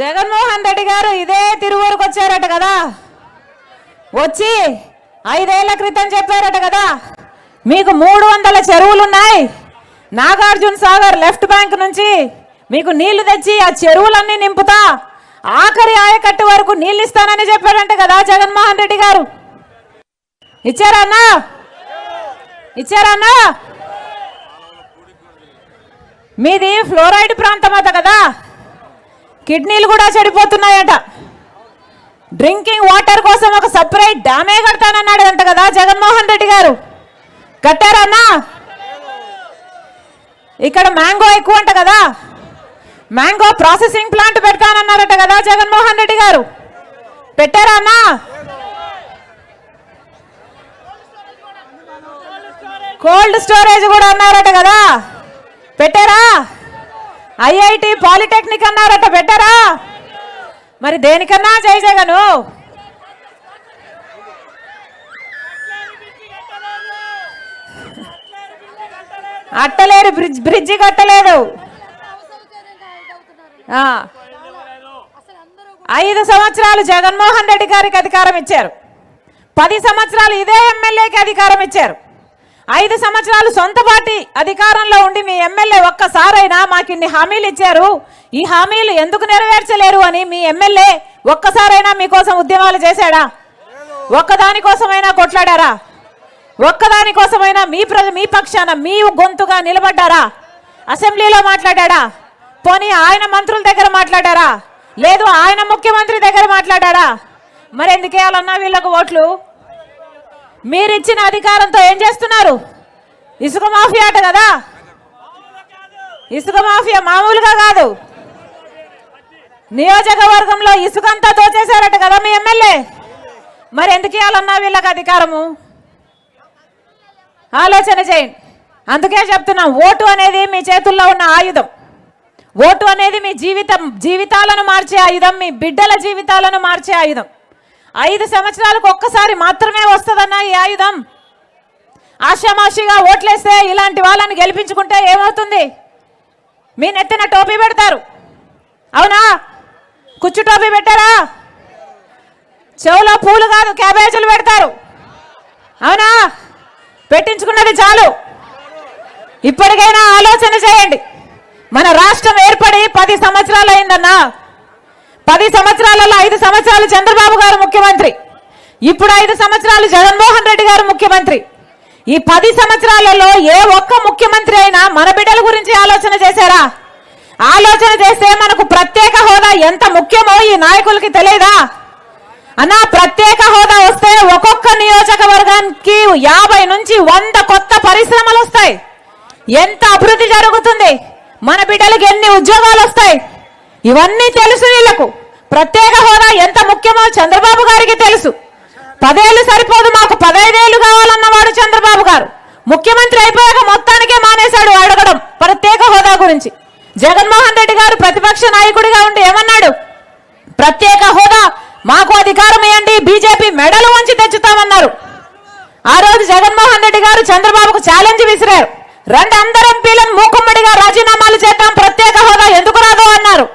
జగన్మోహన్ రెడ్డి గారు ఇదే తిరువూరుకు వచ్చారట కదా. వచ్చి ఐదేళ్ళ క్రితం చెప్పారట కదా. మీకు మూడు వందల చెరువులున్నాయి. నాగార్జున సాగర్ లెఫ్ట్ బ్యాంక్ నుంచి మీకు నీళ్ళు తెచ్చి ఆ చెరువులన్నీ నింపుతా. ఆఖరి ఆయకట్టు వరకు నీళ్ళు ఇస్తానని చెప్పారంట కదా జగన్మోహన్ రెడ్డి గారు. ఇచ్చారన్నా ఇచ్చారన్నా మీది ఫ్లోరైడ్ ప్రాంతం అట కదా. కిడ్నీలు కూడా చెడిపోతున్నాయట. డ్రింకింగ్ వాటర్ కోసం ఒక సపరేట్ డ్యామే కడతానన్నాడు అంట కదా జగన్మోహన్ రెడ్డి గారు. కట్టారన్నా? ఇక్కడ మ్యాంగో ఎక్కువ అంట కదా. మ్యాంగో ప్రాసెసింగ్ ప్లాంట్ పెడతానన్నారట కదా జగన్మోహన్ రెడ్డి గారు. పెట్టారా అన్నా? కోల్డ్ స్టోరేజ్ కూడా అన్నారట కదా. పెట్టారా? ఐఐటి పాలిటెక్నిక్ అన్నారట పెట్టారా మరి దేనికన్నా జై అట్టలేరు బ్రిడ్జ్ బ్రిడ్జి కట్టలేదు. ఐదు సంవత్సరాలు జగన్మోహన్ రెడ్డి గారికి అధికారం ఇచ్చారు. పది సంవత్సరాలు ఇదే ఎమ్మెల్యేకి అధికారం ఇచ్చారు. ఐదు సంవత్సరాలు సొంత పార్టీ అధికారంలో ఉండి మీ ఎమ్మెల్యే ఒక్కసారైనా మాకు ఇన్ని హామీలు ఇచ్చారు. ఈ హామీలు ఎందుకు నెరవేర్చలేరు అని మీ ఎమ్మెల్యే ఒక్కసారైనా మీకోసం ఉద్యమాలు చేశాడా? ఒక్కదాని కోసమైనా కొట్లాడారా? ఒక్కదాని కోసమైనా మీ ప్ర మీ పక్షాన మీ గొంతుగా నిలబడ్డారా? అసెంబ్లీలో మాట్లాడాడా? పోనీ ఆయన మంత్రుల దగ్గర మాట్లాడారా? లేదు ఆయన ముఖ్యమంత్రి దగ్గర మాట్లాడారా మరి ఎందుకు వీళ్ళకు ఓట్లు? మీరిచ్చిన అధికారంతో ఏం చేస్తున్నారు? ఇసుక మాఫియా అట కదా? ఇసుక మాఫియా మామూలుగా కాదు. నియోజకవర్గంలో ఇసుకంతా దోచేశారట కదా మీ ఎమ్మెల్యే? మరి ఎందుకు ఇవ్వాలన్నా వీళ్ళకి అధికారము? ఆలోచన చేయండి అందుకే చెప్తున్నాం ఓటు అనేది మీ చేతుల్లో ఉన్న ఆయుధం. ఓటు అనేది మీ జీవితం జీవితాలను మార్చే ఆయుధం మీ బిడ్డల జీవితాలను మార్చే ఆయుధం. ఐదు సంవత్సరాలకు ఒక్కసారి మాత్రమే వస్తుందన్న ఈ ఆయుధం. ఆషామాషిగా ఓట్లేస్తే ఇలాంటి వాళ్ళని గెలిపించుకుంటే ఏమవుతుంది? మీ నెత్తిన టోపీ పెడతారు. అవునా? కుచ్చు టోపీ పెట్టారా? చెవులో పూలు కాదు క్యాబేజీలు పెడతారు. అవునా? పెట్టించుకున్నది చాలు. ఇప్పటికైనా ఆలోచన చేయండి. మన రాష్ట్రం ఏర్పడి పది సంవత్సరాలు అయిందన్నా. పది సంవత్సరాలలో ఐదు సంవత్సరాలు చంద్రబాబు గారు ముఖ్యమంత్రి. ఇప్పుడు ఐదు సంవత్సరాలు జగన్మోహన్ రెడ్డి గారు ముఖ్యమంత్రి. ఈ పది సంవత్సరాలలో ఏ ఒక్క ముఖ్యమంత్రి అయినా మన బిడ్డల గురించి ఆలోచన చేశారా? ఆలోచన చేస్తే మనకు ప్రత్యేక హోదా ఎంత ముఖ్యమో ఈ నాయకులకి తెలియదా? అన్నా ప్రత్యేక హోదా వస్తే ఒక్కొక్క నియోజకవర్గానికి యాభై నుంచి వంద కొత్త పరిశ్రమలు వస్తాయి. ఎంత అభివృద్ధి జరుగుతుంది? మన బిడ్డలకు ఎన్ని ఉద్యోగాలు వస్తాయి? ఇవన్నీ తెలుసు వీళ్ళకు. ప్రత్యేక హోదా ఎంత ముఖ్యమో చంద్రబాబు గారికి తెలుసు. పదేళ్ళు సరిపోదు మాకు పదైదేళ్ళు కావాలన్నవాడు చంద్రబాబు గారు. ముఖ్యమంత్రి అయిపోయాక మొత్తానికే మానేశాడు అడగడం ప్రత్యేక హోదా గురించి. జగన్మోహన్ రెడ్డి గారు ప్రతిపక్ష నాయకుడిగా ఉండి ఏమన్నాడు? ప్రత్యేక హోదా మాకు అధికారం ఇవ్వండి బీజేపీ మెడలు వంచి తెచ్చుతామన్నారు. ఆ రోజు జగన్మోహన్ రెడ్డి గారు చంద్రబాబుకు ఛాలెంజ్ విసిరారు. రెండు అందరు ఎంపీలను మూకుమ్మడిగా రాజీనామాలు చేద్దాం ప్రత్యేక హోదా ఎందుకు రాదు అన్నారు.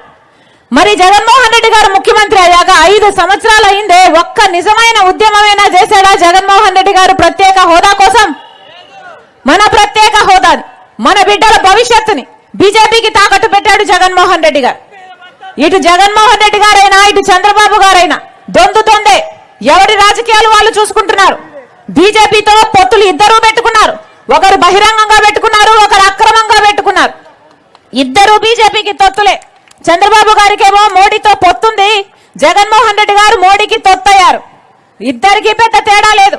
మరి జగన్మోహన్ రెడ్డి గారు ముఖ్యమంత్రి అయ్యాక ఐదు సంవత్సరాలు అయిందే. ఒక్క నిజమైన ఉద్యమమైనా చేశాడా జగన్మోహన్ రెడ్డి గారు ప్రత్యేక హోదా కోసం? మన ప్రత్యేక హోదాని మన బిడ్డల భవిష్యత్తుని బీజేపీకి తాకట్టు పెట్టాడు జగన్మోహన్ రెడ్డి గారు. ఇటు జగన్మోహన్ రెడ్డి గారైనా ఇటు చంద్రబాబు గారైనా దొందు దొందే ఎవరి రాజకీయాలు వాళ్ళు చూసుకుంటున్నారు? బీజేపీతో పొత్తులు ఇద్దరూ పెట్టుకున్నారు. ఒకరు బహిరంగంగా పెట్టుకున్నారు ఒకరు అక్రమంగా పెట్టుకున్నారు. ఇద్దరు బీజేపీకి తొత్తులే. చంద్రబాబు గారికేమో మోడీతో పొత్తుంది. జగన్మోహన్ రెడ్డి గారు మోడీకి తొత్తయ్యారు. ఇద్దరికి పెద్ద తేడా లేదు.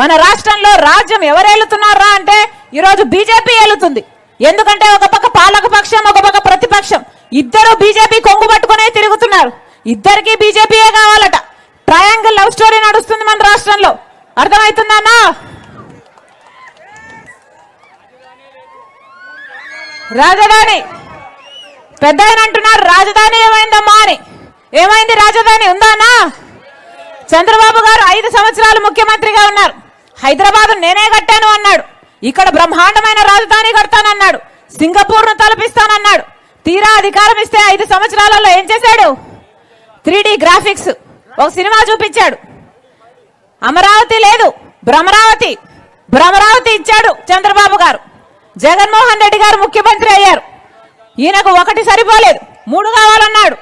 మన రాష్ట్రంలో రాజ్యం ఎవరు ఏలుతున్నారా అంటే ఈరోజు బీజేపీ ఏలుతుంది. ఎందుకంటే ఒక పక్క పాలక పక్షం ఒక పక్క ప్రతిపక్షం. ఇద్దరు బీజేపీ కొంగు పట్టుకునే తిరుగుతున్నారు. ఇద్దరికి బీజేపీయే కావాలట. ట్రయాంగిల్ లవ్ స్టోరీ నడుస్తుంది మన రాష్ట్రంలో. అర్థమవుతుందన్నా రాజధాని. పెద్ద ఆయన అంటున్నారు రాజధాని ఏమైందమ్మా అని ఏమైంది రాజధాని? ఉందానా? చంద్రబాబు గారు ఐదు సంవత్సరాలు ముఖ్యమంత్రిగా ఉన్నారు. హైదరాబాద్ నేనే కట్టాను అన్నాడు. ఇక్కడ బ్రహ్మాండమైన రాజధాని కడతానన్నాడు. సింగపూర్ను తలపిస్తానన్నాడు. తీరా అధికారం ఇస్తే ఐదు సంవత్సరాలలో ఏం చేశాడు? Three graphics. ఒక సినిమా చూపించాడు. అమరావతి లేదు. భ్రమరావతి. భ్రమరావతి ఇచ్చాడు చంద్రబాబు గారు. జగన్మోహన్ రెడ్డి గారు ముఖ్యమంత్రి అయ్యారు. ఈయనకు ఒకటి సరిపోలేదు. మూడు కావాలన్నాడు.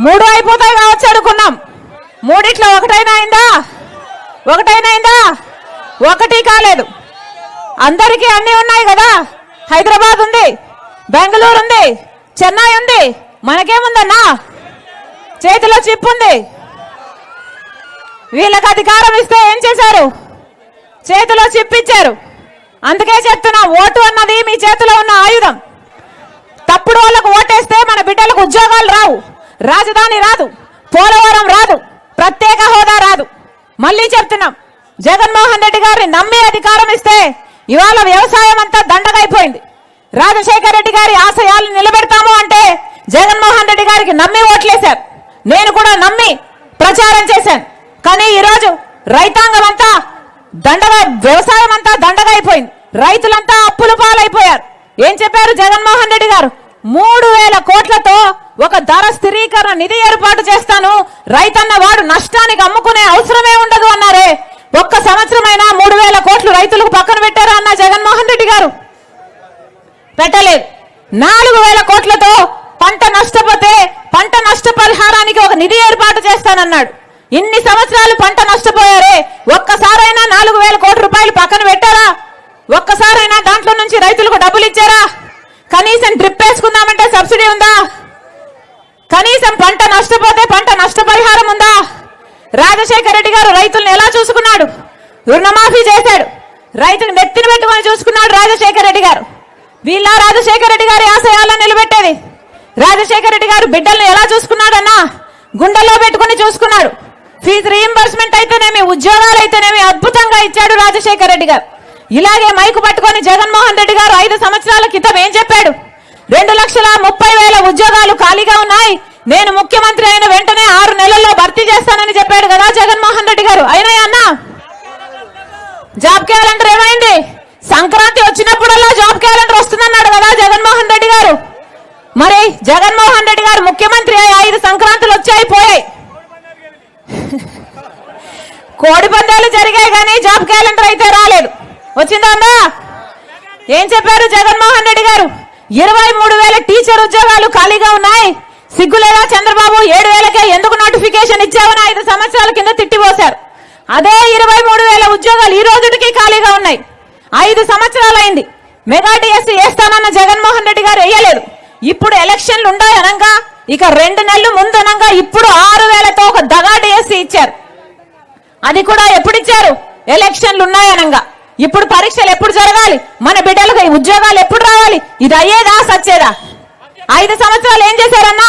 మూడు అయిపోతాయి కావచ్చు అనుకున్నాం. మూడిట్లో ఒకటైనా అయిందా? ఒకటైనా అయిందా? ఒకటి కాలేదు. అందరికీ అన్నీ ఉన్నాయి కదా? హైదరాబాద్ ఉంది బెంగళూరు ఉంది చెన్నై ఉంది మనకేముందన్నా? చేతిలో చిప్ ఉంది. వీళ్ళకి అధికారం ఇస్తే ఏం చేశారు? చేతిలో చిప్పించారు అందుకే చెప్తున్నా ఓటు అన్నది మీ చేతిలో ఉన్న ఆయుధం. తప్పుడు వాళ్ళకు ఓటేస్తే మన బిడ్డలకు ఉద్యోగాలు రావు. రాజధాని రాదు. పోలవరం రాదు. ప్రత్యేక హోదా రాదు. మళ్ళీ చెప్తున్నాం జగన్మోహన్ రెడ్డి గారిని నమ్మి అధికారం ఇస్తే ఇవాళ వ్యవసాయం అంతా దండగైపోయింది. రాజశేఖర రెడ్డి గారి ఆశయాలు నిలబెడతాము అంటే జగన్మోహన్ రెడ్డి గారికి నమ్మి ఓట్లేశారు. నేను కూడా నమ్మి ప్రచారం చేశాను. కానీ ఈరోజు రైతాంగం అంతా దండగా వ్యవసాయం అంతా దండగా అయిపోయింది. రైతులంతా అప్పుల పాలైపోయారు. ఏం చెప్పారు జగన్మోహన్ రెడ్డి గారు? మూడు వేల కోట్లతో ఒక ధర స్థిరీకరణ నిధి ఏర్పాటు చేస్తాను. రైతన్న వాడు నష్టానికి అమ్ముకునే అవసరమే ఉండదు అన్నారే. ఒక్క సంవత్సరమైనా మూడు వేల కోట్లు రైతులకు పక్కన పెట్టారా అన్న జగన్మోహన్ రెడ్డి గారు? పెట్టలేదు. నాలుగు వేల కోట్లతో పంట నష్టపోతే పంట నష్ట పరిహారానికి ఒక నిధి ఏర్పాటు చేస్తానన్నాడు. ఇన్ని సంవత్సరాలు పంట నష్టపోయారే? ఒక్కసారైనా నాలుగు వేల కోట్ల రూపాయలు పక్కన పెట్టారా? ఒక్కసారైనా దాంట్లో నుంచి రైతులకు డబ్బులు ఇచ్చారా? కనీసం డ్రిప్ వేసుకుందామంటే సబ్సిడీ ఉందా? కనీసం పంట నష్టపోతే పంట నష్టపరిహారం ఉందా? రాజశేఖర రెడ్డి గారు రైతులను ఎలా చూసుకున్నాడు? రుణమాఫీ చేశాడు. రైతుని నెత్తిన పెట్టుకొని చూసుకున్నాడు రాజశేఖర రెడ్డి గారు. వీళ్ళ రాజశేఖర రెడ్డి గారి ఆశయాలను నిలబెట్టేది. రాజశేఖర రెడ్డి గారు బిడ్డల్ని ఎలా చూసుకున్నాడన్నా? గుండెల్లో పెట్టుకుని చూసుకున్నాడు. ఫీజు రీఎంబర్స్మెంట్ అయితేనేమి ఉద్యోగాలు అయితేనేమి అద్భుతంగా ఇచ్చాడు రాజశేఖర రెడ్డి గారు. ఇలాగే మైకు పట్టుకొని జగన్మోహన్ రెడ్డి గారు ఐదు సంవత్సరాల క్రితం ఏం చెప్పాడు? రెండు లక్షల ముప్పై వేల ఉద్యోగాలు ఖాళీగా ఉన్నాయి. నేను ముఖ్యమంత్రి అయిన వెంటనే ఆరు నెలల్లో భర్తీ చేస్తానని చెప్పాడు కదా జగన్మోహన్ రెడ్డి గారు. అయినా అన్నా? జాబ్ క్యాలెండర్ ఏమైంది? సంక్రాంతి వచ్చినప్పుడల్లా జాబ్ క్యాలెండర్ వస్తుందన్నాడు కదా జగన్మోహన్ రెడ్డి గారు. మరి జగన్మోహన్ రెడ్డి గారు ముఖ్యమంత్రి అయి ఐదు సంక్రాంతులు వచ్చాయి పోయాయి. కోడి పందాలు జరిగాయి కానీ జాబ్ క్యాలెండర్ అయితే రాలేదు. వచ్చిందా అన్నా? ఏం చెప్పారు జగన్మోహన్ రెడ్డి గారు? ఇరవై మూడు వేల టీచర్ ఉద్యోగాలు ఖాళీగా ఉన్నాయి. సిగ్గులేదా చంద్రబాబు? ఏడు వేలకే ఎందుకు నోటిఫికేషన్ ఇచ్చావని ఐదు సంవత్సరాల కింద తిట్టిపోశారు. అదే ఇరవై మూడు వేల ఉద్యోగాలు ఈ రోజుకి ఖాళీగా ఉన్నాయి. ఐదు సంవత్సరాలు అయింది మెగా డిఎస్సీ వేస్తానన్న జగన్మోహన్ రెడ్డి గారు వేయలేదు. ఇప్పుడు ఎలక్షన్లు ఉన్నాయి అనగా ఇక రెండు నెలలు ముందు అనగా ఇప్పుడు ఆరు వేలతో ఒక దగా డిఎస్సీ ఇచ్చారు అది కూడా ఎప్పుడు ఇచ్చారు? ఎలక్షన్లు ఉన్నాయనంగా. ఇప్పుడు పరీక్షలు ఎప్పుడు జరగాలి? మన బిడ్డలకు ఉద్యోగాలు ఎప్పుడు రావాలి? ఇది అయ్యేదా సచ్చేదా? ఐదు సంవత్సరాలు ఏం చేశారన్నా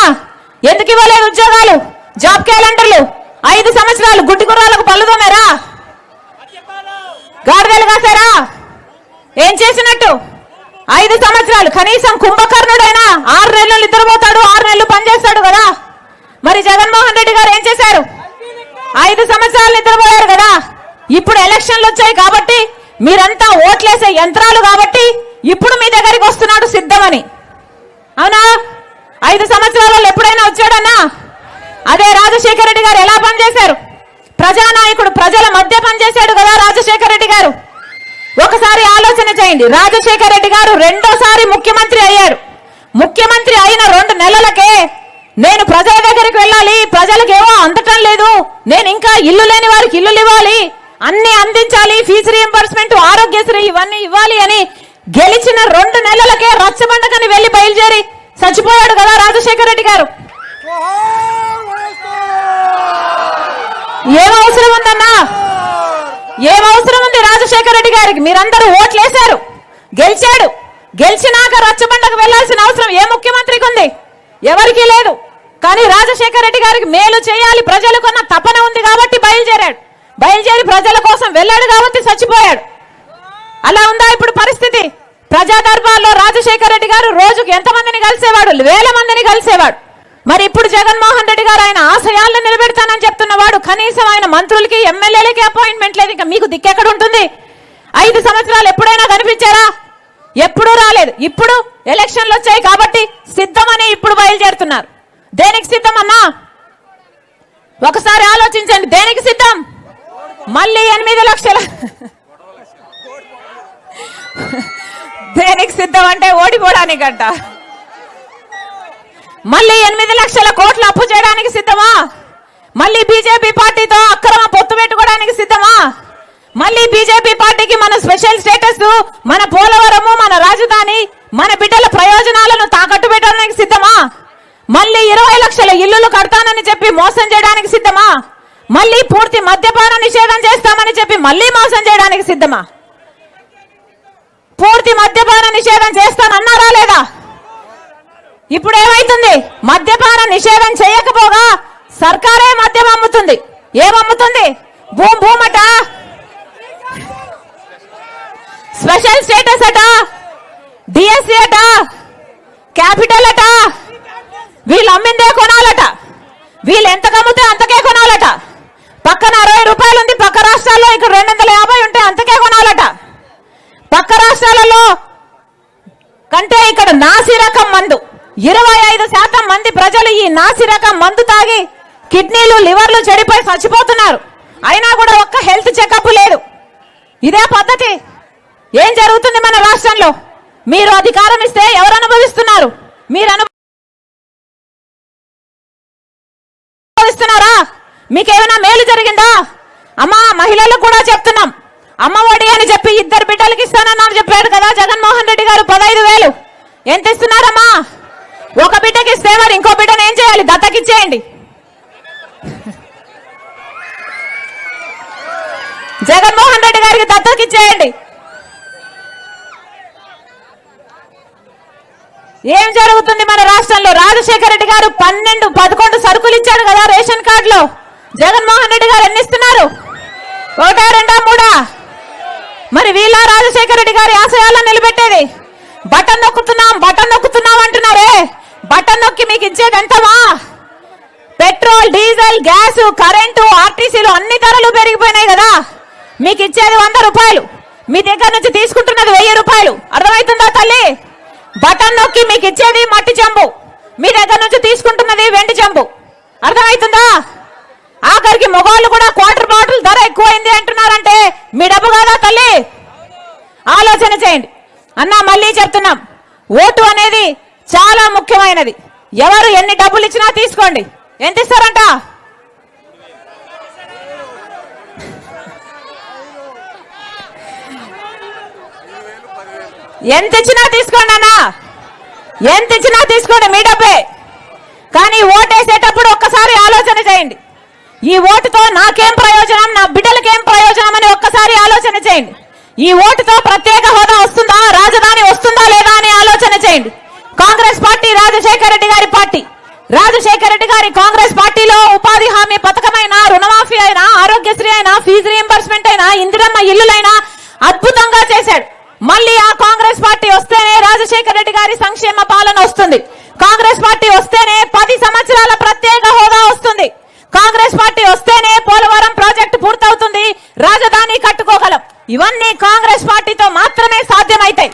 ఎందుకు ఇవ్వలేదు ఉద్యోగాలు? జాబ్ క్యాలెండర్లు ఐదు సంవత్సరాలు గుడ్డి గుర్రాలకు పళ్ళు తోమారా? గాడిదలు కాసారా? ఏం చేసినట్టు? ఐదు సంవత్సరాలు కనీసం కుంభకర్ణుడైనా ఆరు నెలలు నిద్రపోతాడు ఆరు నెలలు పనిచేస్తాడు కదా? మరి జగన్మోహన్ రెడ్డి గారు ఏం చేశారు? ఐదు సంవత్సరాలు నిద్రపోయారు కదా? ఇప్పుడు ఎలక్షన్లు వచ్చాయి కాబట్టి మీరంతా ఓట్లేసే యంత్రాలు కాబట్టి ఇప్పుడు మీ దగ్గరికి వస్తున్నాడు సిద్ధమని. అవునా? ఐదు సంవత్సరాలలో ఎప్పుడైనా వచ్చాడన్నా? అదే రాజశేఖర రెడ్డి గారు ఎలా పనిచేశారు? ప్రజానాయకుడు ప్రజల మధ్య పనిచేశాడు కదా రాజశేఖర రెడ్డి గారు. ఒకసారి ఆలోచన చేయండి. రాజశేఖర రెడ్డి గారు రెండోసారి ముఖ్యమంత్రి అయ్యారు. ముఖ్యమంత్రి అయిన రెండు నెలలకే నేను ప్రజల దగ్గరికి వెళ్ళాలి. ప్రజలకు ఏమో అందటం లేదు. నేను ఇంకా ఇల్లు లేని వారికి ఇల్లులు ఇవ్వాలి. అన్ని అందించాలి. ఫీజు రీఎంబర్స్మెంట్ ఆరోగ్యశ్రీ ఇవన్నీ ఇవ్వాలి అని గెలిచిన రెండు నెలలకే రచ్చబండకని వెళ్ళి బయలుదేరి చచ్చిపోయాడు కదా రాజశేఖర రెడ్డి గారు. ఏం అవసరం ఉందన్నా? ఏం అవసరం ఉంది రాజశేఖర రెడ్డి గారికి? మీరందరూ ఓట్లు వేశారు. గెలిచాడు. గెలిచినాక రచ్చబండకు వెళ్ళాల్సిన అవసరం ఏ ముఖ్యమంత్రికి ఉంది? ఎవరికీ లేదు. కానీ రాజశేఖర రెడ్డి గారికి మేలు చేయాలి. ప్రజలకున్న తపన ఉంది కాబట్టి బయలుదేరాడు. బయలుదేరి ప్రజల కోసం వెళ్ళాడు కాబట్టి చచ్చిపోయాడు. అలా ఉందా ఇప్పుడు పరిస్థితి? ప్రజా దర్బార్లో రాజశేఖర రెడ్డి గారు రోజుకు ఎంతమందిని కలిసేవాడు? వేల మందిని కలిసేవాడు. మరి ఇప్పుడు జగన్మోహన్ రెడ్డి గారు ఆయన ఆశయాలను నిలబెడతానని చెప్తున్నవాడు. కనీసం ఆయన మంత్రులకి ఎమ్మెల్యేలకి అపాయింట్మెంట్ లేదు. ఇంకా మీకు దిక్కెక్కడ ఉంటుంది? ఐదు సంవత్సరాలు ఎప్పుడైనా కనిపించారా? ఎప్పుడూ రాలేదు. ఇప్పుడు ఎలక్షన్లు వచ్చాయి కాబట్టి సిద్ధమని ఇప్పుడు బయలుదేరుతున్నారు. దేనికి సిద్ధం అన్నా? ఒకసారి ఆలోచించండి దేనికి సిద్ధం? మళ్ళీ ఎనిమిది లక్షల దేనికి సిద్ధం అంటే ఓడిపోవడానికంట మళ్ళీ ఎనిమిది లక్షల కోట్లు అప్పు చేయడానికి సిద్ధమా? మళ్ళీ బీజేపీ పార్టీతో అక్రమ పొత్తు పెట్టుకోవడానికి సిద్ధమా? మళ్ళీ బీజేపీ పార్టీకి మన స్పెషల్ స్టేటస్ మన పోలవరము మన రాజధాని మన బిడ్డల ప్రయోజనాలను తాకట్టు పెట్టడానికి సిద్ధమా? మళ్ళీ ఇరవై లక్షల ఇల్లులు కడతానని చెప్పి మోసం చేయడానికి సిద్ధమా? మళ్ళీ పూర్తి మద్యపాన నిషేధం చేస్తామని చెప్పి మళ్ళీ మోసం చేయడానికి సిద్ధమా? పూర్తి మద్యపాన నిషేధం చేస్తానన్నారా లేదా? ఇప్పుడు ఏమైతుంది? మద్యపాన నిషేధం చేయకపోగా సర్కారే మద్యం అమ్ముతుంది. ఏమమ్ముతుంది? భూమి భూమట? స్పెషల్ స్టేటస్ అట? డిఎస్సి అట? క్యాపిటల్ అట? వీళ్ళు అమ్మిందే కొనాలట. వీళ్ళు ఎంత కమ్మితే అంతకే కొనాలట. పక్కన అరవై రూపాయలు ఉంది పక్క రాష్ట్రాల్లో ఇక్కడ రెండు వందల యాభై ఉంటే అంతకే కొనాలట. పక్క రాష్ట్రాలలో కంటే ఇక్కడ నాసి రకం మందు ఇరవై ఐదు శాతం మంది ప్రజలు ఈ నాసి రకం మందు తాగి కిడ్నీలు లివర్లు చెడిపోయి చచ్చిపోతున్నారు. అయినా కూడా ఒక్క హెల్త్ చెకప్ లేదు. ఇదే పద్ధతి. ఏం జరుగుతుంది మన రాష్ట్రంలో? మీరు అధికారం ఇస్తే ఎవరు అనుభవిస్తున్నారు? మీరు అను చేస్తున్నారా? మీకేమైనా మేలు జరిగిందా? అమ్మా మహిళలకు కూడా చెప్తున్నాం. అమ్మ ఒడి అని చెప్పి ఇద్దరు బిడ్డలకి ఇస్తానని చెప్పాడు కదా జగన్మోహన్ రెడ్డి గారు పదహైదు వేలు. ఎంత ఇస్తున్నారమ్మా? ఒక బిడ్డకి ఇస్తే మరి ఇంకో బిడ్డను ఏం చేయాలి? దత్తకిచ్చేయండి. జగన్మోహన్ రెడ్డి గారికి దత్తకిచ్చేయండి. ఏం జరుగుతుంది మన రాష్ట్రంలో? రాజశేఖర రెడ్డి గారు పన్నెండు పదకొండు సరుకులు ఇచ్చాడు కదా రేషన్ కార్డులో. జగన్మోహన్ రెడ్డి గారు ఎన్ని ఇస్తున్నారు? ఒకటా రెండా మూడా? మరి వీళ్ళ రాజశేఖర రెడ్డి గారి ఆశయాలను నిలబెట్టేది. బటన్ నొక్కుతున్నాం బటన్ నొక్కుతున్నాం అంటున్నారే. బటన్ నొక్కి మీకు ఇచ్చేది ఎంతమా? పెట్రోల్ డీజిల్ గ్యాస్ కరెంటు ఆర్టీసీలు అన్ని ధరలు పెరిగిపోయినాయి కదా. మీకు ఇచ్చేది వంద రూపాయలు. మీ దగ్గర నుంచి తీసుకుంటున్నది వెయ్యి రూపాయలు. అర్థమవుతుందా తల్లి? బటన్ నొక్కి మీకు ఇచ్చేది మట్టి చెంబు మీ దగ్గర నుంచి తీసుకుంటున్నది వెండి చెంబు అర్థమవుతుందా ఆఖరికి మొగాళ్ళు కూడా క్వార్టర్ బాటిల్ ధర ఎక్కువైంది అంటున్నారంటే మీ డబ్బు కాదా తల్లి? ఆలోచన చేయండి. అన్నా మళ్ళీ చెప్తున్నాం. ఓటు అనేది చాలా ముఖ్యమైనది. ఎవరు ఎన్ని డబ్బులు ఇచ్చినా తీసుకోండి. ఎంత ఇస్తారంట? ఎంత ఇచ్చినా తీసుకోండి అన్నా. ఎంత ఇచ్చినా తీసుకోండి మీ డబ్బే. కానీ ఓటేసేటప్పుడు ఒక్కసారి ఆలోచన చేయండి. ఈ ఓటుతో నాకేం ప్రయోజనం నా బిడ్డలకేం ప్రయోజనం అని ఒక్కసారి ఆలోచన చేయండి. ఈ ఓటుతో ప్రత్యేక హోదా వస్తుందా రాజధాని వస్తుందా లేదా అని ఆలోచన చేయండి. కాంగ్రెస్ పార్టీ రాజశేఖర రెడ్డి గారి పార్టీ. రాజశేఖర రెడ్డి గారి కాంగ్రెస్ పార్టీలో ఉపాధి హామీ పథకమైన రుణమాఫీ అయినా ఆరోగ్యశ్రీ అయినా ఫీజు రియంబర్స్మెంట్ అయినా ఇందిరమ్మ ఇల్లులైనా అద్భుతంగా చేశాడు. మళ్ళీ ఆ కాంగ్రెస్ పార్టీ వస్తేనే రాజశేఖర రెడ్డి గారి సంక్షేమ పాలన వస్తుంది. కాంగ్రెస్ పార్టీ వస్తేనే పది సంవత్సరాల ప్రత్యేక హోదా వస్తుంది. కాంగ్రెస్ పార్టీ వస్తేనే పోలవరం ప్రాజెక్టు పూర్తవుతుంది. రాజధాని కట్టుకోగలం. ఇవన్నీ కాంగ్రెస్ పార్టీ మాత్రమే సాధ్యమైతాయి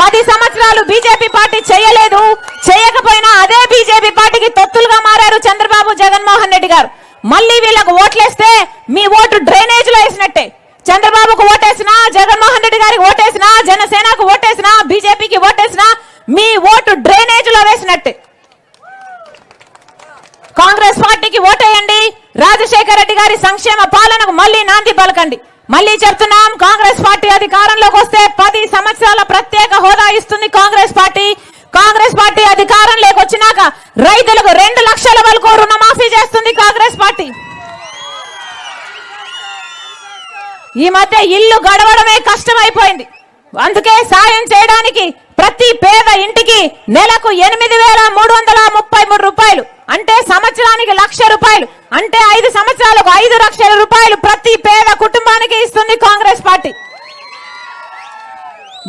పది సంవత్సరాలు బీజేపీ పార్టీ చేయలేదు చేయకపోయినా అదే బీజేపీ పార్టీకి తొత్తులుగా మారారు చంద్రబాబు జగన్మోహన్ రెడ్డి గారు మళ్ళీ వీళ్ళకు ఓట్లేస్తే మీ ఓటు డ్రైనేజ్లో వేసినట్టే చంద్రబాబుకు ఓటేసినా జగన్మోహన్ రెడ్డి గారికి ఓటేసినా జనసేనకు ఓటేసినా బీజేపీకి ఓటేసినా మీ ఓటు డ్రైనేజ్లో వేసినట్టే కాంగ్రెస్ పార్టీకి ఓటేయండి రాజశేఖర రెడ్డి గారి సంక్షేమ మళ్ళీ నాంది పలకండి. మళ్ళీ చెప్తున్నాం కాంగ్రెస్ పార్టీ అధికారంలోకి వస్తే పది సంవత్సరాల ప్రత్యేక హోదా ఇస్తుంది కాంగ్రెస్ పార్టీ. కాంగ్రెస్ పార్టీ అధికారం లేకొచ్చినాక రైతులకు రెండు లక్షల వరకు రుణమాఫీ చేస్తుంది కాంగ్రెస్ పార్టీ. ఈ మధ్య ఇల్లు గడవడమే కష్టమైపోయింది. అందుకే సాయం చేయడానికి ప్రతి పేద ఇంటికి నెలకు ఎనిమిది వేల మూడు వందల ముప్పై మూడు రూపాయలు. అంటే సంవత్సరానికి లక్ష రూపాయలు అంటే ఐదు సంవత్సరాలకు ఐదు లక్షల రూపాయలు ప్రతి పేద కుటుంబానికి ఇస్తుంది కాంగ్రెస్ పార్టీ.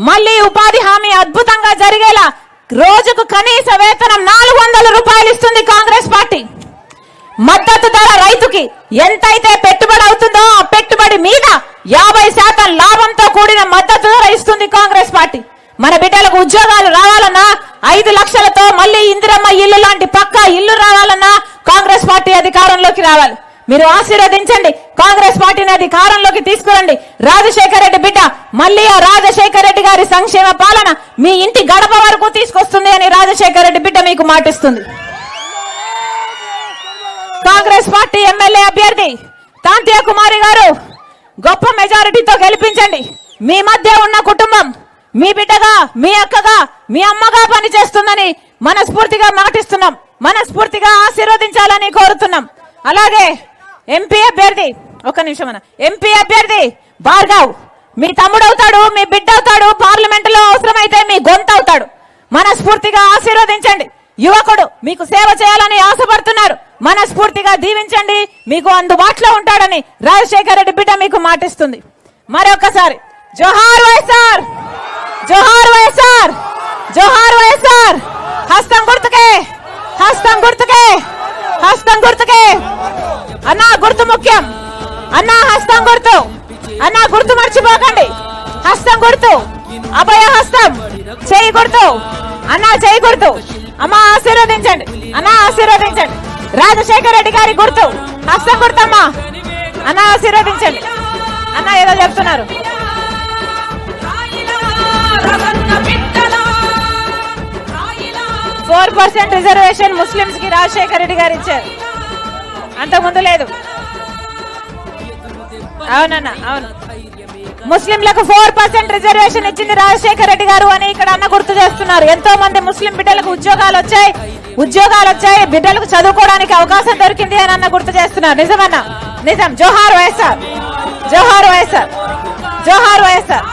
మళ్ళీ ఉపాధి హామీ అద్భుతంగా జరిగేలా రోజుకు కనీస వేతనం నాలుగు వందల రూపాయలు ఇస్తుంది కాంగ్రెస్ పార్టీ. మద్దతు ధర రైతుకి ఎంతైతే పెట్టుబడి అవుతుందో ఆ పెట్టుబడి మీద యాభై శాతం లాభంతో కూడిన మద్దతు ధర ఇస్తుంది కాంగ్రెస్ పార్టీ. మన బిడ్డలకు ఉద్యోగాలు రావాలన్నా ఐదు లక్షలతో మళ్ళీ ఇందిరమ్మ ఇల్లు లాంటి పక్కా ఇల్లు రావాలన్నా కాంగ్రెస్ పార్టీ అధికారంలోకి రావాలి. మీరు ఆశీర్వదించండి. కాంగ్రెస్ పార్టీని అధికారంలోకి తీసుకురండి. రాజశేఖర రెడ్డి బిడ్డ మళ్ళీ ఆ రాజశేఖర రెడ్డి గారి సంక్షేమ పాలన మీ ఇంటి గడప వరకు తీసుకొస్తుంది అని రాజశేఖర రెడ్డి బిడ్డ మీకు మాటిస్తుంది. కాంగ్రెస్ పార్టీ ఎమ్మెల్యే అభ్యర్థి తాంతియా కుమారి గారు గొప్ప మెజారిటీతో గెలిపించండి. మీ మధ్య ఉన్న కుటుంబం మీ బిడ్డగా మీ అక్కగా మీ అమ్మగా పనిచేస్తుందని మనస్ఫూర్తిగా మాటిస్తున్నాం. మనస్ఫూర్తిగా ఆశీర్వదించాలని కోరుతున్నాం. అలాగే ఎంపీ అభ్యర్థి ఒక నిమిషం అన్న. ఎంపీ అభ్యర్థి భార్గవ్ మీ తమ్ముడు అవుతాడు మీ బిడ్డ అవుతాడు పార్లమెంట్లో అవసరమైతే మీ గొంత అవుతాడు మనస్ఫూర్తిగా ఆశీర్వదించండి. యువకుడు మీకు సేవ చేయాలని ఆశపడుతున్నారు. మనస్ఫూర్తిగా దీవించండి. మీకు అందుబాటులో ఉంటాడని రాజశేఖర రెడ్డి బిడ్డ మీకు మాటిస్తుంది. మరొకసారి జోహార్ వైఎస్ఆర్! జోహార్ వైఎస్ఆర్! జోహార్ వైఎస్ఆర్! హస్తం గుర్తుకే! హస్తం గుర్తుకే! హస్తం గుర్తుకే! అన్నా గుర్తు ముఖ్యం. అన్నా హస్తం గుర్తు. అన్నా గుర్తు మర్చిపోకండి. హస్తం గుర్తు. అభయ హస్తం. చేయి గుర్తు. అన్నా చేయి గుర్తు. అమ్మ ఆశీర్వదించండి. అన్నా ఆశీర్వదించండి. రాజశేఖర్ రెడ్డి గారి గుర్తు. హస్తం గుర్తమ్మా. అన్నా ఆశీర్వదించండి. అన్నా ఏదో చెప్తున్నారు. ఫోర్ పర్సెంట్ రిజర్వేషన్ ముస్లింస్కి రాజశేఖర రెడ్డి గారు ఇచ్చారు. అంతకుముందు లేదు. అవునన్నా అవును. ముస్లింలకు ఫోర్ పర్సెంట్ రిజర్వేషన్ ఇచ్చింది రాజశేఖర రెడ్డి గారు అని ఇక్కడ అన్న గుర్తు చేస్తున్నారు. ఎంతో మంది ముస్లిం బిడ్డలకు ఉద్యోగాలు వచ్చాయి. ఉద్యోగాలు వచ్చాయి. బిడ్డలకు చదువుకోవడానికి అవకాశం దొరికింది అని అన్న గుర్తు చేస్తున్నారు. నిజమన్నా? నిజం. జోహార్ వైఎస్ఆర్. జోహార్ వైఎస్ఆర్. జోహార్ వైఎస్ఆర్.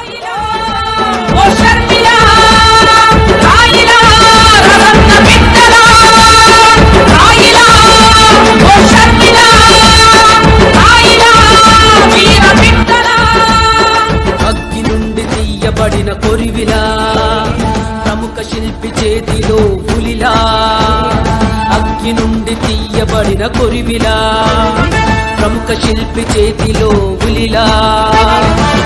పడిన కొరివిలా ప్రముఖ శిల్పి చేతిలో ఉలిలా.